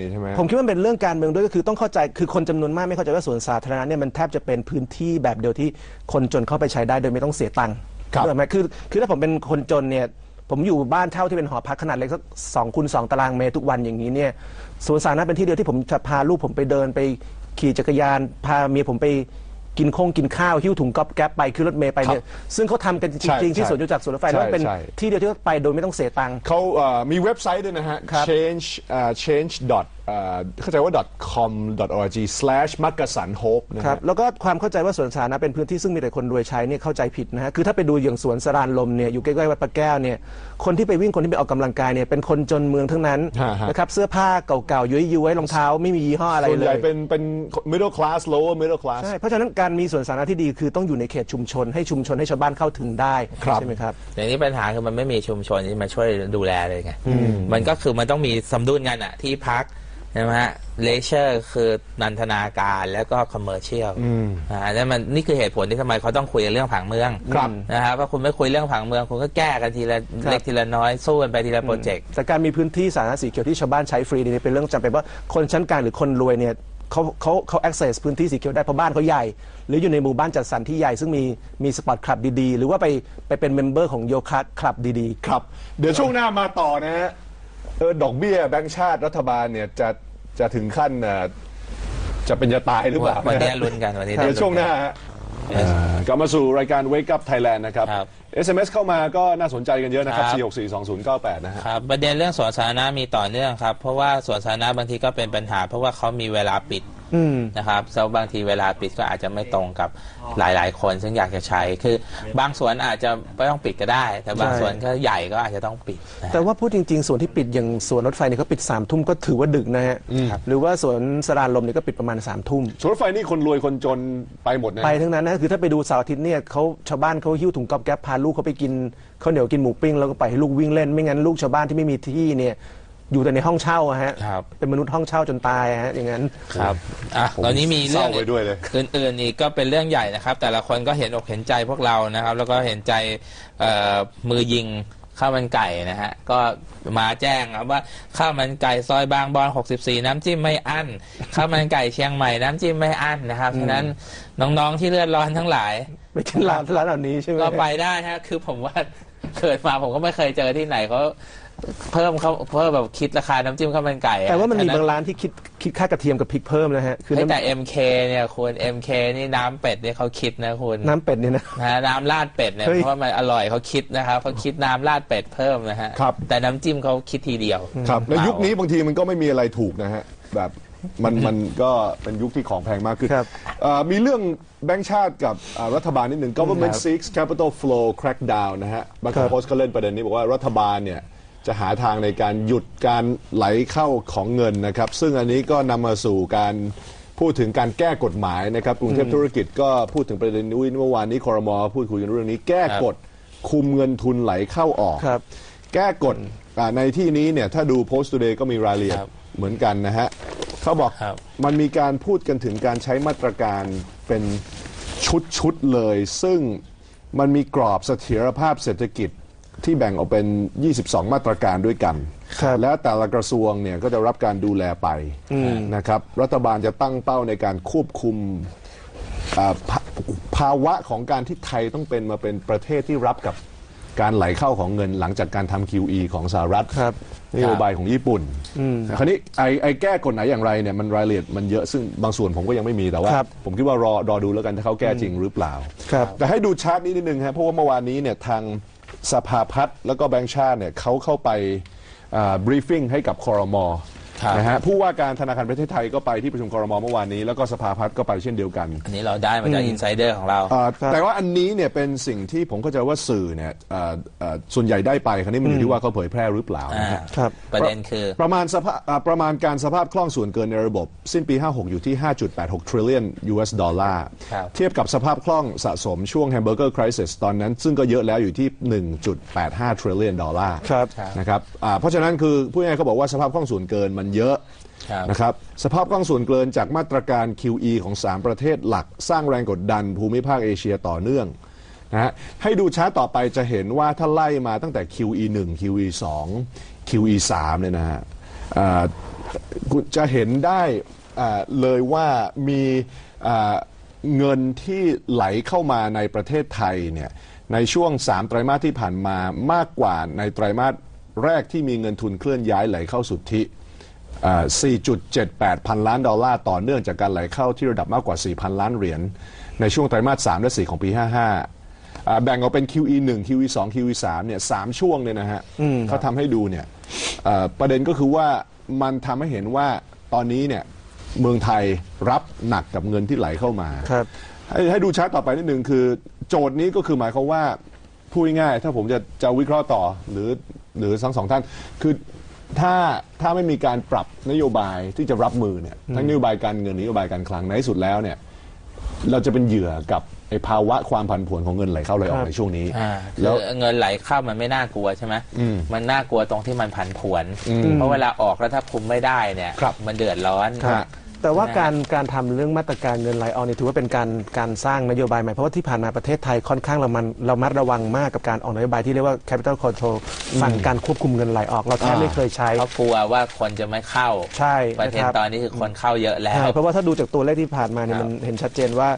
นี่ใช่ไหมผมคิดว่าเป็นเรื่องการเมืองด้วยก็คือต้องเข้าใจคือคนจำนวนมากไม่เข้าใจว่าสวนสาธารณะเนี่ยมันแทบจะเป็นพื้นที่แบบเดียวที่คนจนเข้าไปใช้ได้โดยไม่ต้องเสียตังค์ครับเข้าใจไหมคือคือถ้าผมเป็นคนจนเนี่ยผมอยู่บ้านเช่าที่เป็นหอพักขนาดเล็กสักสองคูณสองตารางเมตรทุกวันอย่างนี้เนี่ยสวนสาธารณะเป็นที่เดียวที่ผมจะพาลูกผมไปเดินไปขี่จักรยาน พาเมียผมไป กินคงกินข้าวหิ้วถุงก๊อบแก๊บไปขึ้นรถเมล์ไปเนี่ยซึ่งเขาทำกันจใช่ริงๆที่ใช่สวนจตุจักรสวนรถไฟใช่แล้วเป็นใช่ ที่เดียวที่ไปโดยไม่ต้องเสียตังค์ เขาเอ่อมีเว็บไซต์ด้วยนะฮะครับ change เอ่อ change dot เอ่อเข้าใจว่า com org slash มักกะสันโฮปนะครัฮะบแล้วก็ความเข้าใจว่าสวนสาธารณะเป็นพื้นที่ซึ่งมีแต่คนรวยใช้เนี่ยเข้าใจผิดนะฮะคือถ้าไปดูอย่างสวนสรานลมเนี่ยอยู่ใกล้ๆวัดพระแก้วเนี่ยคนที่ไปวิ่งคนที่ไปออกกำลังกายเนี่ยเป็นคนจนเมืองทั้งนั้นฮะฮะนะครับเสื้อผ้าเก่าๆย้อยๆรองเท้าไม่มียี่ห้ออะไรส่วนเลใหญ่ยเป็นเป็น middle class lower middle class ใช่เพราะฉะนั้นการมีสวนสาธารณะที่ดีคือต้องอยู่ในเขตชุมชนให้ชุมชนให้ชาวบ้านเข้าถึงได้ครับใช่ไหมครับเดี๋ยวนี้ปัญหาคือมันไม่มีชุมชนที่มาช่วยดูแลเลยไงมันก็คือมันต้องมีสมดุลกันอะที่พัก ใช่ไหมฮะเลเชอร์คือนันทนาการแล้วก็คอมเมอร์เชียลอ่าแล้วมันนี่คือเหตุผลที่ทำไมเขาต้องคุยกันเรื่องผังเมืองครับนะครับว่าคุณไม่คุยเรื่องผังเมือง คุณก็แก้กันทีละครับ เล็กทีละน้อย สู้กันไปทีละโปรเจกต์ แต่การมีพื้นที่สาธารณะสีเขียวที่ชาวบ้านใช้ฟรีเนี่ยเป็นเรื่องจำเป็นว่าคนชั้นกลางหรือคนรวยเนี่ยเขาเขาเขา access พื้นที่สีเขียวได้เพราะบ้านเขาใหญ่ หรืออยู่ในหมู่บ้านจัดสรรที่ใหญ่ ซึ่งมีมีสปอร์ตคลับดีๆ หรือว่าไปไปเป็นเมมเบอร์ของโยคะคลับดีๆ ครับ เดี๋ยวช่วงหน้ามาต่อนะฮะ เออดอกเบี้ยแบงก์ชาติรัฐบาลเนี่ยจะจะถึงขั้นเอ่อจะเป็นจะตายหรือเปล่าวันนี้ลุ้นกันวันนี้เดี๋ยวลุ้ช่วงหน้าฮะเอ่อกลับมาสู่รายการ Wake Up Thailand นะครับ ครับ SMS เข้ามาก็น่าสนใจกันเยอะนะครับ ครับ 4642098 นะฮะ ครับประเด็นเรื่องสวนสาธารณะมีต่อเนื่องครับ เพราะว่าสวนสาธารณะบางทีก็เป็นปัญหา เพราะว่าเขามีเวลาปิด นะครับแล้วบางทีเวลาปิดก็อาจจะไม่ตรงกับหลาย ๆ คนซึ่งอยากจะใช้คือบางสวนอาจจะไม่ต้องปิดก็ได้ แต่บางใช่สวนก็ใหญ่ก็อาจจะต้องปิดนะแต่ว่าพูดจริง ๆ ส่วนที่ปิดอย่างสวนรถไฟเนี่ยเขาปิด3ามทุ่มก็ถือว่าดึกนะฮะหรือว่าสวนสรานลมเนี่ยก็ปิดประมาณ3ามทุ่มสวนรถไฟนี่คนรวยคนจนไปหมดนะไปทั้งนั้นนะคือถ้าไปดูเสาร์อาทิตย์เนี่ยเขาชาวบ้านเขาหิ้วถุงก๊อบแก๊บพาลูกเขาไปกินข้าวเหนียวกินหมูปิ้งแล้วก็ไปให้ลูกวิ่งเล่นไม่งั้นลูกชาวบ้านที่ไม่มีที่เนี่ย อยู่แต่ในห้องเช่าอะฮะครับ เป็นมนุษย์ห้องเช่าจนตายอะฮะอย่างนั้น ครับอะผมตอนนี้มีเรื่องเศร้าไปด้วยเลย อื่นๆอีกก็เป็นเรื่องใหญ่นะครับ แต่ละคนก็เห็นอกเห็นใจพวกเรานะครับ แล้วก็เห็นใจเอ่อมือยิงข้าวมันไก่นะฮะก็มาแจ้งครับว่าข้าวมันไก่ซอยบางบอน 64 น้ำจิ้มไม่อั้นข้าวมันไก่เชียงใหม่น้ำจิ้มไม่อั้นนะครับฉะนั้นน้องๆที่เลือดร้อนทั้งหลาย ไปกินร้านร้านเหล่านี้ใช่ไหมก็ไปได้ฮะ คือผมว่าเกิดมาผมก็ไม่เคยเจอที่ไหนเขาเพิ่มเขาเพิ่มแบบคิดราคาน้ำจิ้มข้าวมันไก่อะแต่ว่ามันมีฉะบางร้านที่คิดคิดค่ากระเทียมกับพริกเพิ่มนะฮะคือเฮ้ยน้ำแต่ MK เนี่ยคุณ MK นี่น้ำเป็ดเนี่ยเขาคิดนะคุณน้ำเป็ดเนี่ยนะ นะฮะน้ำราดเป็ดเนี่ยเฮ้ยเพราะว่ามันอร่อยเขาคิดนะครับเขาคิดน้ำราดเป็ดเพิ่มนะฮะครับ แต่น้ำจิ้มเขาคิดทีเดียว ครับ แล้วเปล่ายุคนี้บางทีมันก็ไม่มีอะไรถูกนะฮะ แบบ มันมันก็เป็นยุคที่ของแพงมากขึ้นครับเอ่อมีเรื่องแบงก์ชาติกับอ่ารัฐบาลนิดหนึ่ง government seeks capital flow crackdown นะฮะบางครัคบโพสก็เล่นประเด็นนี้ บอกว่ารัฐบาลเนี่ยจะหาทางในการหยุดการไหลเข้าของเงินนะครับ ซึ่งอันนี้ก็นำมาสู่การพูดถึงการแก้กฎหมายนะครับกรุงเทพธุรกิจก็พูดถึงประเด็นนี้เมื่อวานนี้คอรมอพูดคุยกันเรื่องนี้ แก้กฎคุมเงินทุนไหลเข้าออก ครับ แก้กฎอ่าในที่นี้เนี่ยถ้าดู Post Today ก็มีรายละเอียดครับ เหมือนกันนะฮะ เขาบอกครับมันมีการพูดกันถึงการใช้มาตรการเป็นชุดชุด ๆ เลย ซึ่งมันมีกรอบเสถียรภาพเศรษฐกิจที่แบ่งออกเป็น 22 มาตรการด้วยกัน ครับและแต่ละกระทรวงเนี่ยก็จะรับการดูแลไปนะครับ รัฐบาลจะตั้งเป้าในการควบคุมอ่าภาภาวะของการที่ไทยต้องเป็นมาเป็นประเทศที่รับกับการไหลเข้าของเงินหลังจากการทำ QE ของสหรัฐ ครับ นโยบายของญี่ปุ่นคราวนี้ไอ้ไอ้แก้กฎไหนอย่างไรเนี่ยมันรายละเอียดมันเยอะซึ่งบางส่วนผมก็ยังไม่มีแต่ว่าครับผมคิดว่ารอรอดูแล้วกันถ้าเขาแก้จริงหรือเปล่าครับแต่ให้ดูชาร์ตนี้นิดนึงฮะเพราะว่าเมื่อวานนี้เนี่ยทางสภาพัฒน์แล้วก็แบงก์ชาติเนี่ยเขาเข้าไปบรีฟิ้งให้กับคอรมอ ครับนะฮะผู้ว่าการธนาคารประเทศไทยก็ไปที่ประชุมคอรมอเมื่อวานนี้ แล้วก็สภาพัฒน์ก็ไปเช่นเดียวกันอันนี้เราได้มาจากอินไซเดอร์ของเรา อ่าครับแต่ว่าอันนี้เนี่ยเป็นสิ่งที่ผมเข้าใจว่าสื่อเนี่ยอ่าอ่าส่วนใหญ่ได้ไปคราวนี้มันอยู่ที่ว่าเขาเผยแพร่หรือเปล่านะฮะ ครับ ประเด็นคือ ประมาณสภาพอ่าประมาณการสภาพคล่องส่วนเกินในระบบ สิ้นปี 56 อยู่ที่ 5.86 trillion US ดอลลาร์ครับ เทียบกับสภาพคล่องสะสมช่วง hamburger crisis ตอนนั้น ซึ่งก็เยอะแล้วอยู่ที่ 1.85 trillion ดอลลาร์ครับ นะครับอ่าเพราะฉะนั้นคือผู้ง่ายๆเขาบอกว่าสภาพคล่องส่วนเกินมันเยอะครับนะครับสภาพคล่องส่วนเกินจากมาตรการ QE ของ 3 ประเทศหลัก สร้างแรงกดดันภูมิภาคเอเชียต่อเนื่องนะฮะให้ดูชาร์ตต่อไปจะเห็นว่าถ้าไล่มาตั้งแต่ QE 1 QE 2 QE 3เนี่ยนะฮะอ่าคุณจะเห็นได้อ่าเลยว่ามีอ่าเงินที่ไหลเข้ามาในประเทศไทยเนี่ยในช่วง 3 ไตรมาสที่ผ่านมามากกว่าในไตรมาสแรกที่มีเงินทุนเคลื่อนย้ายไหลเข้าสุทธิอ่า 4.78 พันล้านดอลลาร์ต่อเนื่องจากการไหลเข้าที่ระดับมากกว่า 4,000 ล้านเหรียญในช่วงไตรมาส 3 และ 4 ของปี 55อ่าแบ่งออกเป็น QE 1 QE 2 QE 3เนี่ยสามช่วงเนี่ยนะฮะเขาทำให้ดูเนี่ยเอ่อประเด็นก็คือว่ามันทำให้เห็นว่าตอนนี้เนี่ยเมืองไทยรับหนักกับเงินที่ไหลเข้ามาครับให้ให้ดูชาร์ตต่อไปนิดหนึ่งคือ โจทย์นี้ก็คือหมายความว่าพูดง่ายๆถ้าผมจะจะวิเคราะห์ต่อหรือหรือทั้งสองท่าน คือ ถ้าถ้าไม่มีการปรับนโยบายที่จะรับมือเนี่ยทั้งนโยบายการเงินนโยบายการคลังในที่สุดแล้วเนี่ยเราจะเป็นเหยื่อกับไอ้ภาวะความผันผวนของเงินไหลเข้าไหลออคกรับในช่วงนี้ อ่าแล้วคือเงินไหลเข้ามันไม่น่ากลัวใช่ไหมอืมมันน่ากลัวตรงที่มันผันผวนอืมเพราะเวลาออกแล้วถ้าคุมไม่ได้เนี่ย ครับมันเดือดร้อนครับ แต่ว่านะการการทำเรื่องมาตรการเงินไหลออกเนี่ยถือว่าเป็นการการสร้างนโยบายใหม่ เพราะว่าที่ผ่านมาประเทศไทยค่อนข้างเรามันเรามัดระวังมากกับการออกนโยบายที่เรียกว่า capital control ฝั่งการควบคุมเงินไหลออก เราแทบอ่าไม่เคยใช้เขากลัวว่าคนจะไม่เข้าใช่ประเทศนะครับตอนนี้คือคนเข้าเยอะแล้วใช่เพราะว่าถ้าดูจากตัวเลขที่ผ่านมาเนี่ยครับมันเห็นชัดเจนว่า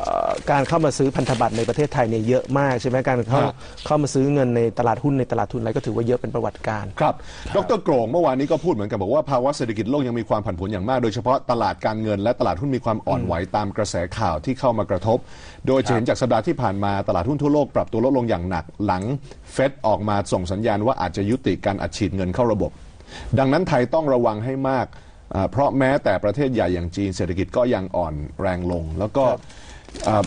เอ่อการเข้ามาซื้อพันธบัตรในประเทศไทยเนี่ยเยอะมากใช่ไหมการเข้าฮะเข้ามาซื้อเงินในตลาดหุ้นในตลาดทุนอะไรก็ถือว่าเยอะเป็นประวัติการณ์ครับ ดรโกรงเมื่อวานนี้ก็พูดเหมือนกันบอกว่าภาวะเศรษฐกิจโลกยังมีความผันผวนอย่างมากโดยเฉพาะตลาดการเงินและตลาดหุ้นมีความอ่อนไหวตามกระแสข่าวที่เข้ามากระทบ โดยจะเห็นจากสัปดาห์ที่ผ่านมาตลาดหุ้นทั่วโลกปรับตัวลดลงอย่างหนักหลังเฟดออกมาส่งสัญญาณว่าอาจจะยุติการอัดฉีดเงินเข้าระบบ ดังนั้นไทยต้องระวังให้มากอ่าเพราะแม้แต่ประเทศใหญ่อย่างจีนเศรษฐกิจก็ยังอ่อนแรงลง แล้วก็อ่า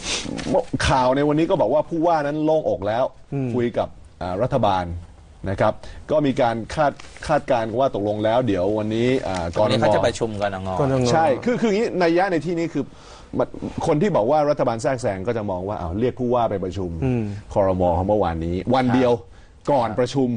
ข่าวในวันนี้ก็บอกว่าผู้ว่านั้นโล่งอกแล้วคุยกับอ่ารัฐบาล นะครับ ก็มีการคาดคาดการณ์ว่าตกลงแล้ว เดี๋ยววันนี้อ่ากวันรนี้นเขาจะงประชุมกันงกนง ใช่ คือคืออย่างนี้ในยยะในที่นี้คือมันคนที่บอกว่ารัฐบาลแทรกแซงก็จะมองว่าเอาวเรียกผู้ว่าไปประชุมคอรมอเขาเมื่อวานนี้ วันเดียวก่อนประชุม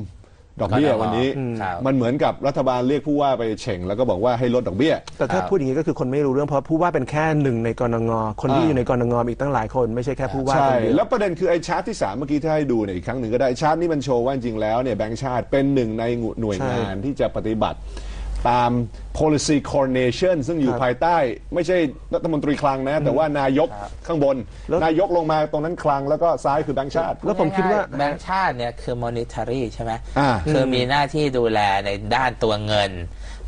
ดอกเบี้ยครมวันนี้ ครับ มันเหมือนกับรัฐบาลเรียกผู้ว่าไปเฉ่งแล้วก็บอกว่าให้ลดดอกเบี้ย แต่ถ้าครับพูดอย่างนี้ก็คือคนไม่รู้เรื่องเพราะผู้ว่าเป็นแค่หนึ่งในกรงงคนที่อ่า อยู่ในกรงงมีอีกตั้งหลายคนไม่ใช่แค่ผู้ว่าใช่ คนเดียว แล้วประเด็นคือไอ้ชาร์ตที่ 3 เมื่อกี้ที่ให้ดูเนี่ยอีกครั้งหนึ่งก็ได้ชาร์ตนี้มันโชว์ว่าจริงๆแล้วเนี่ยแบงก์ชาติเป็นหนึ่งในหน่วยงานที่จะปฏิบัติ ตาม policy coordination ซึ่งอยู่ครับภายใต้ ไม่ใช่รัฐมนตรีคลังนะ แต่ว่านายกข้างบนแล้วนายกลงมาตรงนั้นคลังแล้วก็ซ้ายคือแบงก์ชาติ แล้วผมคิดว่าง่ยๆแบงก์ชาติเนี่ยคือ monetary ใช่ไหมอ่าคือมีหน้าที่ดูแลในด้านตัวเงิน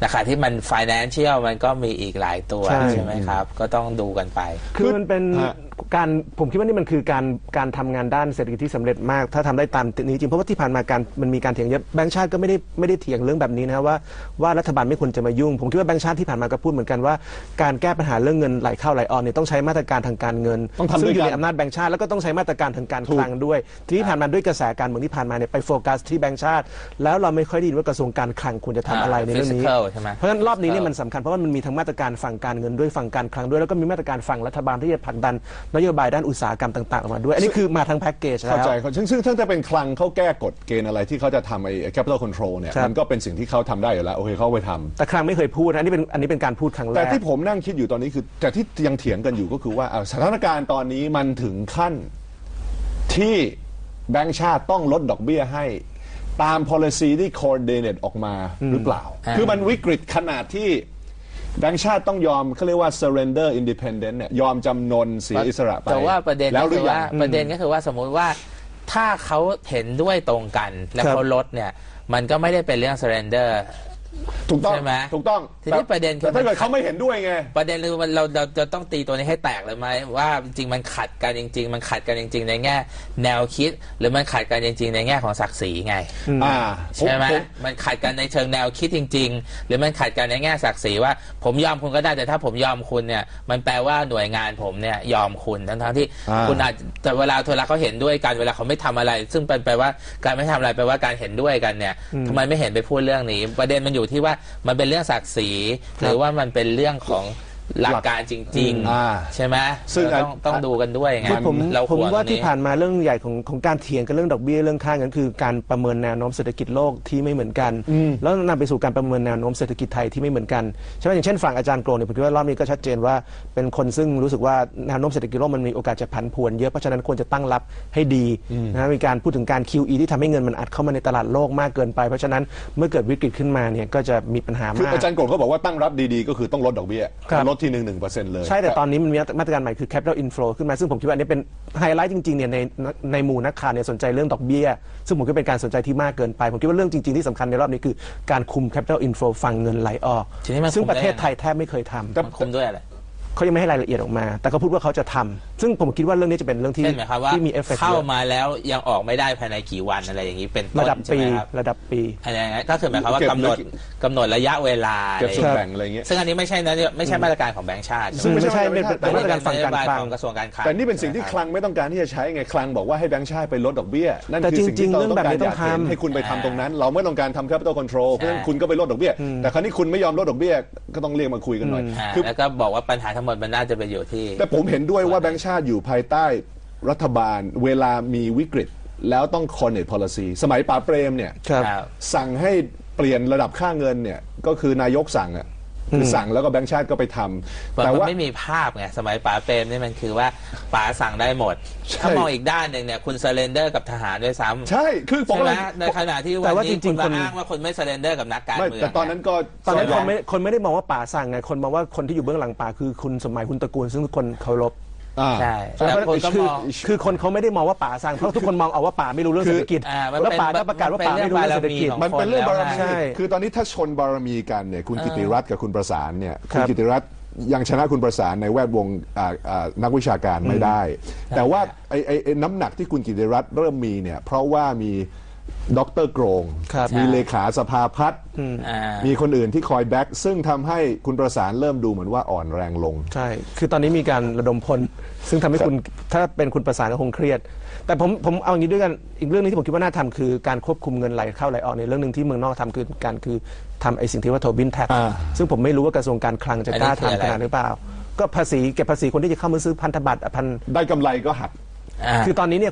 นะคะที่มัน financial มันก็มีอีกหลายตัวใช่ใช่ไหมครับ ก็ต้องดูกันไป คือมันเป็นฮะการผมคิดว่านี่มันคือการการทำงานด้านเศรษฐกิจที่สำเร็จมาก ถ้าทำได้ตามนี้จริงเพราะว่าที่ผ่านมาการมันมีการเถียงเยอะแบงก์ชาติก็ไม่ได้ไม่ได้เถียงเรื่องแบบนี้นะว่าว่ารัฐบาลไม่ควรจะมายุ่ง ผมคิดว่าแบงก์ชาติที่ผ่านมาก็พูดเหมือนกันว่าการแก้ปัญหาเรื่องเงินไหลเข้าไหลออกเนี่ยต้องใช้มาตรการทางการเงินต้องทำซึ่งอยู่ด้วยกันในอำนาจแบงก์ชาติแล้วก็ต้องใช้มาตรการทางการคลังด้วยที่ผ่านมาด้วยกระแสการเมืองที่ผ่านมาเนี่ยไปโฟกัสที่แบงก์ชาติ แล้วเราไม่ค่อยได้ยินว่ากระทรวงการคลังควรจะทำอะไรในเรื่องนี้ Physical ใช่ไหม เพราะฉะนั้นรอบนี้เนี่ยมันสำคัญเพราะว่ามันมีทั้งมาตรการฝั่งการเงินด้วยฝั่งการคลังด้วยแล้วก็มีมาตรการฝั่งรัฐบาลที่จะผลักดันนโยบายด้านอุตสาหกรรมต่างๆออกมาด้วย อันนี้คือมาทั้งแพ็กเกจแล้เข้าวใจเขาซึ่งซึ่งถ้าจะเป็นคลังเขาแก้กฎเกณฑ์อะไรที่เขาจะทำไอ้ capital control เนี่ย ครับ มันก็เป็นสิ่งที่เขาทำได้อยู่แล้ว โอเคเขาไปทำ แต่คลังไม่เคยพูดนะอันนี้เป็นอันนี้เป็นการพูดครั้งแรแต่ก ที่ผมนั่งคิดอยู่ตอนนี้คือ แต่ที่ยังเถียงกันอยู่ก็คือว่าอะสถานการณ์ตอนนี้มันถึงขั้นที่แบงก์ชาติต้องลดดอกเบี้ยให้ตาม policy ที่ coordinate ออกมาหรือเปล่าอ่าคือมันวิกฤตขนาดที่ แบงก์ชาติต้องยอมเขาเรียกว่า surrender independent เนี่ยยอมจำนนเสียอิสระไปแต่ว่าประเด็นแล้วก็หรืคืออยัว่าง ประเด็นก็คือว่าสมมุติว่าถ้าเขาเห็นด้วยตรงกันแล้วครับ เขาลดเนี่ย มันก็ไม่ได้เป็นเรื่อง surrender ถูกต้องใช่ไหมถูกต้องทีนี้ประเด็นคือ แต่ถ้าเกิดมันเขาไม่เห็นด้วยไง ประเด็นคือมันเราเราจะต้องตีตัวนี้ให้แตกเลยไหมว่าจริงๆมันขัดกันจริง ๆ มันขัดกันจริง ๆ ในแง่ แนวคิด หรือมันขัดกันจริง ๆ ในแง่ของศักดิ์ศรีไงอ่าใช่ไหมผมันขัดกันในเชิงแนวคิดจริง ๆ หรือมันขัดกันในแง่ศักดิ์ศรีว่าผมยอมคุณก็ได้แต่ถ้าผมยอมคุณเนี่ยมันแปลว่าหน่วยงานผมเนี่ยยอมคุณทั้งๆที่อ่าคุณอาจแต่เวลาเวลาเขาเห็นด้วยกันเวลาเขาไม่ทำอะไร ซึ่งเป็นแปลว่าการไม่ทำอะไรแปลว่าการเห็นด้วยกันเนี่ยทำไมไม่เห็นไปพูดเรื่องนี้ ประเด็นมันอยู่ที่ว่ามันเป็นเรื่องศักดิ์ศรีหรือว่ามันเป็นเรื่องของ หลักการจริง อ่า ๆ ใช่ไหมซึ่งเราต้องอัน ต้องดูกันด้วยไงคือผมเราผมควรว่าตรงที่นี้ผ่านมาเรื่องใหญ่ของของการเถียงกันเรื่องดอกเบี้ยเรื่องค่าเงินคือการประเมินแนวโน้มเศรษฐกิจโลกที่ไม่เหมือนกัน แล้วนำไปสู่การประเมินแนวโน้มเศรษฐกิจไทยที่ไม่เหมือนกันใช่ไหมอย่างเช่นฝั่งอาจารย์โกรเนี่ยผมคิดว่ารอบนี้ก็ชัดเจนว่าเป็นคนซึ่งรู้สึกว่าแนวโน้มเศรษฐกิจโลกมันมีโอกาสจะผันผวนเยอะเพราะฉะนั้นควรจะตั้งรับให้ดีนะมีการพูดถึงการ QE ที่ทำให้เงินมันอัดเข้ามาในตลาดโลกมากเกินไป เพราะฉะนั้นเมื่อเกิดวิกฤตขึ้นมาเนี่ยก็จะมีปัญหาคือมาก อาจารย์โกรธก็บอกว่าตั้งรับดีๆ ก็คือต้องลดดอกเบี้ยครับ ลดที่หนึ่งหนึ่งเปอร์เซ็นต์เลย ใช่แต่ตอนนี้มันมีมาตรการใหม่คือ capital inflow ขึ้นมาซึ่งผมคิดว่าอันนี้เป็นไฮไลท์จริงๆเนี่ยในในหมู่นักข่าวเนี่ยสนใจเรื่องดอกเบี้ย ซึ่งผมคิดว่าเป็นการสนใจที่มากเกินไป ผมคิดว่าเรื่องจริงๆที่สำคัญในรอบนี้คือการคุม capital inflow ฝั่งเงินไหลออกทีนี้มันซึ่งคุมประเทศได้ยังไงไทยแทบไม่เคยทำมันคุมด้วยอะไรเขายังไม่ให้รายละเอียดออกมา แต่เขาพูดว่าเขาจะทำ ซึ่งผมคิดว่าเรื่องนี้จะเป็นเรื่องที่เช่นหมายความว่าที่มีเอฟเฟกต์เข้ามาแล้วยังออกไม่ได้ภายในกี่วันอะไรอย่างนี้เป็นต้นระดับใช่ปีไหมครับระดับปี อะไรอย่างเงี้ยก็คือหมายความว่าเก็บกำหนดกำหนดระยะเวลาเก็บส่วนอะไรแบ่งอะไรอย่างเงี้ย ซึ่งอันนี้ไม่ใช่นะไม่ใช่มาตรการของแบงก์ชาติซึ่งใช่ไหมไม่ใช่ไม่เป็นใช่เป็นมาตรการฝั่งการนโยบยคลัง ของกระทรวงการคลังแต่นี่เป็นสิ่งที่คลังไม่ต้องการที่จะใช้ไงคลังบอกว่าให้แบงก์ชาติไปลดดอกเบี้ย นั่นแต่คือสิ่งจริที่งๆเราเรื่องต้องแบบการนี้อต้อยางกเห็นทำให้คุณไปทำตรงนั้น เราไม่ต้องการทำ capital control เพราะฉะนั้นคุณก็ไปลดดอกเบี้ย แต่คราวนี้คุณไม่ยอมลดดอกเบี้ยก็ต้องเรียกมาคุยกันหน่อยอ่าคือ แล้วก็บอกว่าปัญหาทั้งหมดมันน่าจะไปอยู่ที่ แต่ผมเห็นด้วยว่าแบงก์ชาติอยู่ภายใต้รัฐบาล เวลามีวิกฤต แล้วต้อง cornet policy สมัยป๋าเปรมเนี่ยครับ ครับ สั่งให้เปลี่ยนระดับค่าเงินเนี่ยก็คือนายกสั่งอะคือสั่งแล้วก็แบงก์ชาติก็ไปทำแต่แต่ว่า ว่าไม่มีภาพไงสมัยป๋าเปรมนี่มันคือว่าป๋าสั่งได้หมด ใช่ ถ้ามองอีกด้านหนึ่งเนี่ยคุณเซเลนเดอร์กับทหารด้วยซ้ำใช่คือผมใช่ไหมกำลังในขณะที่แต่วันว่านี้จริคุณงๆมาคนอ้างว่าคุณไม่เซเลนเดอร์กับนักการไม่เมืองแต่ตอนนั้นก็ตอนนั้นสคอนงไม่คนไม่ได้มองว่าป่าสั่งไงคนมองว่าคนที่อยู่เบื้องหลังป่าคือคุณสมหมัยคุณตระกูลซึ่งทุกคนเคารพ อ่า ใช่ แล้วคนก็คืมอองคือคนเขาไม่ได้มองว่าป่าสั่งเพราะทุกคนมองเอาว่าป่าไม่รู้เรื่องเศรษฐกิจ อ่ามันแล้วเป็นป่าก็ประกาศว่าป่าไม่รู้เรื่องเศรษฐกิจมันเป็นเรื่องบารมีของมันเป็นเรื่องบารมี ใช่ คือตอนนี้ถ้าชนบารมีกันเนี่ยคุณกิติรัตน์กับคุณประสานเนี่ยครัคุณบกิติรัตน์ยังชนะคุณประสานในแวดวงอ่าอ่านักวิชาการไม่ได้ แต่ว่าไอ้ไอ้ไอ้น้ำหนักที่คุณกิติรัตน์เริ่มมีเนี่ยเพราะว่ามี ดรโกรง ครับมีเลขาสภาพัฒน์อ่ามีคนอื่นที่คอยแบ็กซึ่งทำให้คุณประสานเริ่มดูเหมือนว่าอ่อนแรงลง ใช่ คือตอนนี้มีการระดมพล ซึ่งทำให้คุณ ถ้าเป็นคุณประสานก็คงเครียด แต่ผม ผมเอาอย่างนี้ด้วยกัน อีกเรื่องหนึงที่ผมคิดว่าน่าทำคือการควบคุมเงินไหลเข้าไหลออกในเรื่องหนึ่งที่เมืองนอกทำคือการคือทำไอ้สิ่งที่ว่าโทบินแท็กอ่า ซึ่งผมไม่รู้ว่ากระทรวงการคลังจะอันกนี้ล้าคืออะไรทำขนาดหรือเปล่า ก็ภาษีเก็บภาษีคนที่จะเข้ามาซื้อพันธบัตรพันได้กำไรก็หัก อ่า คือตอนนี้เนี่ย